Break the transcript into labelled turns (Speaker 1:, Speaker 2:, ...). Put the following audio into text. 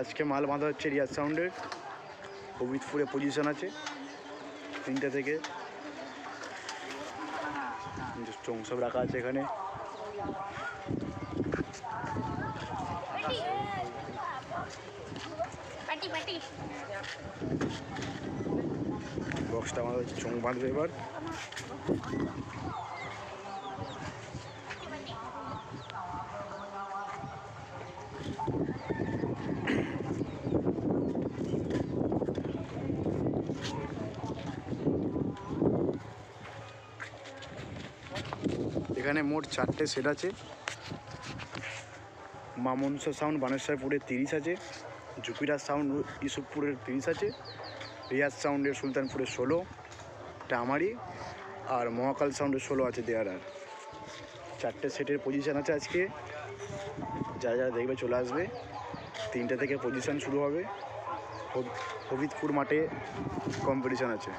Speaker 1: আজকে মাল বাঁধা হচ্ছে রিয়াজ সাউন্ডের। হবিদপুরে পজিশন আছে। তিনটে থেকে। চোং সব রাখা আছে এখানে। বক্সটা আমাদের চোং বাঁধবে এবার। এখানে মোট চারটে সেট আছে। মামনসা সাউন্ড বানেশ্বরপুরের তিরিশ আছে। জুপিটার সাউন্ড ইসুফপুরের তিরিশ আছে। রিয়াজ সাউন্ডের সুলতানপুরের ষোলো আমারই আর মহাকাল সাউন্ডের ষোলো আছে দেয়ার আর। চারটে সেটের পজিশান আছে আজকে। যারা যারা দেখবে চলে আসবে। তিনটে থেকে পজিশন শুরু হব- হবিদপুর মাঠে কম্পিটিশান আছে।